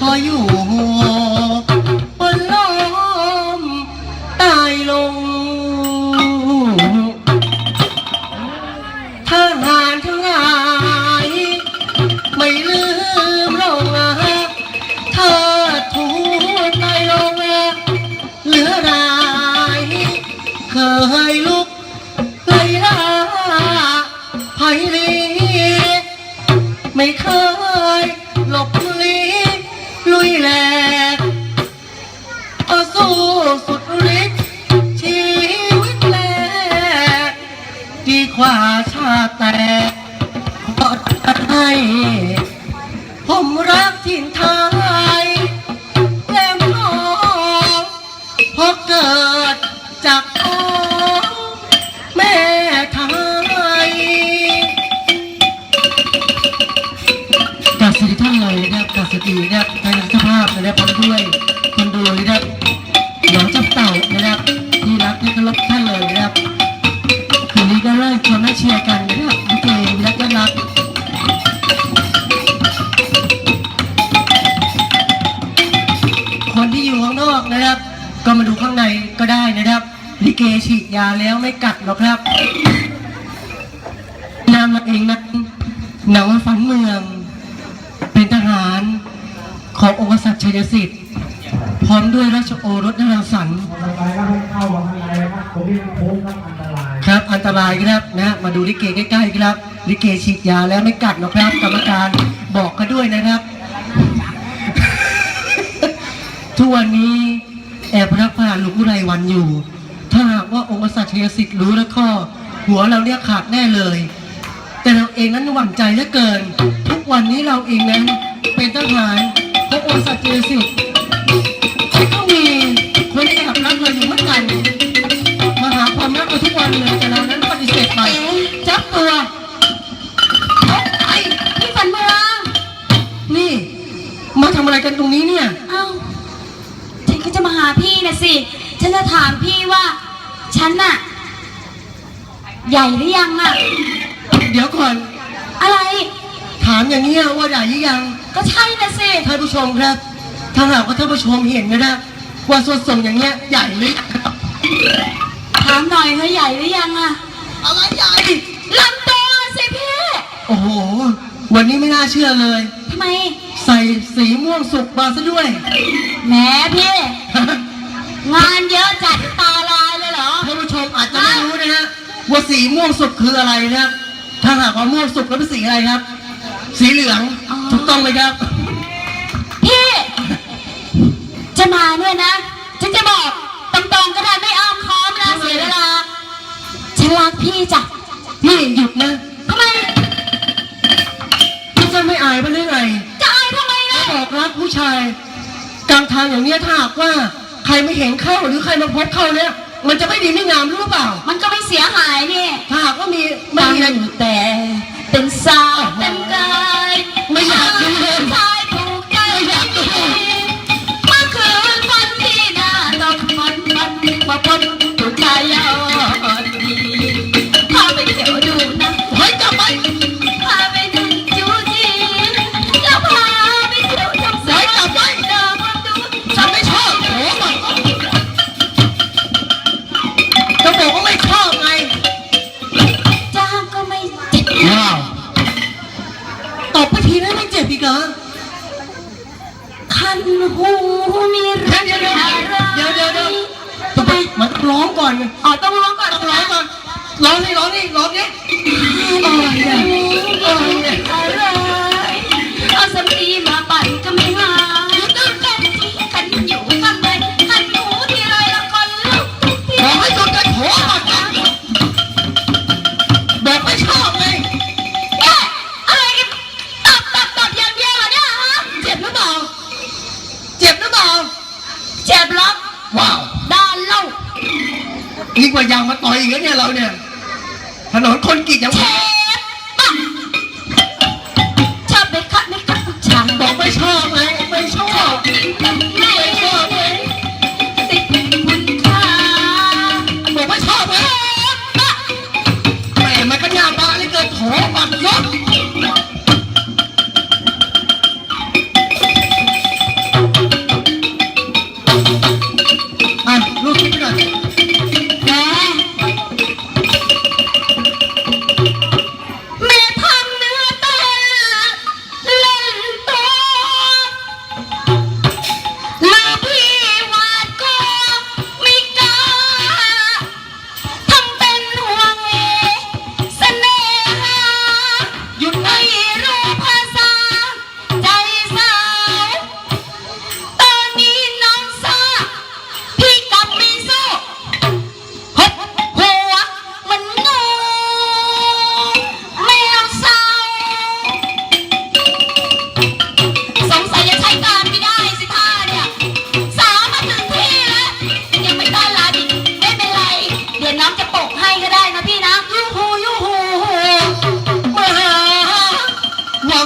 ก็อยู่บนลมตายลง ทหารทั้งหลายไม่ลืม ถิ่นไทยแลมน้องเพราะเกิดจากท้องแม่ไทยกาบสวัสดีท่านเลยนะครับกาบสวัสดีนะครับทางเจ้าภาพนะครับพร้อมด้วยคนดูนะครับ ก็ได้นะครับลิเกฉีดยาแล้วไม่กัดหรอกครับนามเราเองนะหนังฝันเมือง เป็นทหารขององค์กษัตริย์ชัยสิทธิ์พร้อมด้วยราชโอรสนรังสรรค์ครับตรงนี้โค้งครับอันตรายครับอันตรายครับนะมาดูลิเกใกล้ๆครับลิเกฉีดยาแล้วไม่กัดหรอกครับกรรมการบอกกันด้วยนะครับ ทุกวันนี้ แอบรักพาหลวงอุไรวันอยู่ ถ้าหากว่าองค์กษัตริย์ชัยสิทธิ์รู้แล้วก็หัวเราเนี่ยขาดแน่เลย แต่เราเองนั้นหวั่นใจเหลือเกิน ทุกวันนี้เราเองนั้นเป็นทหารพระองค์กษัตริย์ชัยสิทธิ์ พี่นะสิ ฉันจะถามพี่ว่า ฉันน่ะ ใหญ่หรือยังอะเดี๋ยวก่อน อะไร ถามอย่างนี้ยว่าใหญ่หรือยัง ก็ใช่นะสิ ท่านผู้ชมครับ ถ้าหากว่าท่านผู้ชมเห็นนะครับว่าส่วนส่งอย่างเงี้ยใหญ่หรือยังครับถามหน่อยเธอใหญ่หรือยังอะอะไรใหญ่ลำตัวสิพี่โอ้โห วันนี้ไม่น่าเชื่อเลย ทำไม ใส่สีม่วงสุกมาซะด้วย แหมพี่ งานเยอะจัดตาลายเลยเหรอ ท่านผู้ชมอาจจะไม่รู้นะฮะว่าสีม่วงสุกคืออะไรนะครับ ถ้าหากว่าม่วงสุกแล้วเป็นสีอะไรครับ สีเหลืองอ๋อ ถูกต้องไหมครับ พี่ จะมาเนี่ยนะ ฉันจะบอกตรงๆก็ได้ไม่อ้อมค้อมนะเสียเวลา ฉันรักพี่จ้ะพี่หยุดนะทำไม พี่จะไม่อายบ้างหรือไงจะอายทำไมล่ะบอกรักผู้ชายกลางทางอย่างเนี้ยถ้าหากว่า ใครไม่เห็นเข้าหรือใครมาพบเข้าเนี่ย มันจะไม่ดีไม่งามรู้หรือเปล่า มันก็ไม่เสียหายนี่ถ้าหากว่ามีไม่มีอะไรตั้งแต่เป็นสาวเต็มกาย ก่ คนกรีดยังเจ็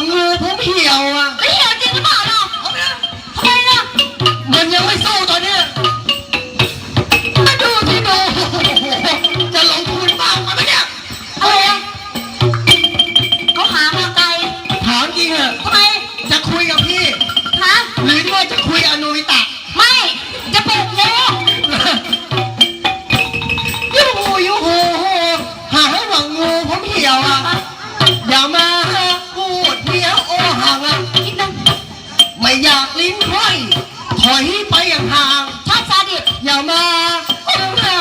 เหี่ยวอะไม่เหี่ยวจริงหรือเปล่าล่ะทำไมล่ะมันยังไม่สู้ตอนเนี้ยมาดูที่ดูจะลงทุนบ้างไหมเนี่ยอะไรอะเขาหามาไกลถามจริงเหอะทำไมจะคุยกับพี่ฮะหรือว่าจะคุย ไม่อยากลิ้นห้อยถอยไปอย่างห่างชอบซาดิสอย่ามาค้นหา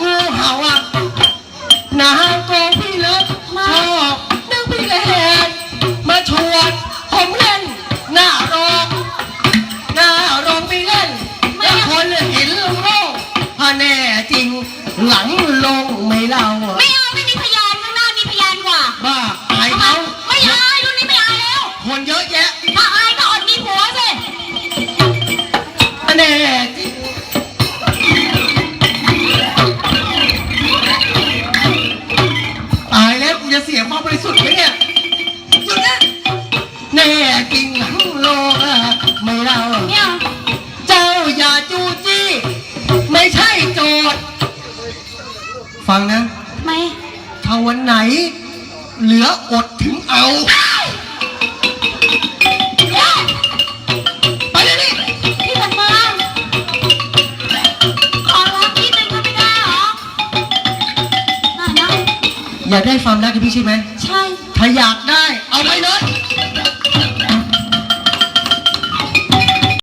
งูเห่าอะนาโกงพี่เลิกชอบนึกพี่เล่นมาชวนผมเล่น หน้าโรงหน้าโรงไปเล่นแล้วคนเห็นลงโลกถ้าแน่จริงหลังลงไม่เล่า งนะทำไมถ้าวันไหน เหลืออดถึงเอา ไปเลยนี่พี่สันมาขอรักพี่เป็นก็ไม่ได้เหรอน่านะอยากได้ความรักกับพี่ใช่ไหม ใช่ ถ้าอยากได้ เอาไปเลย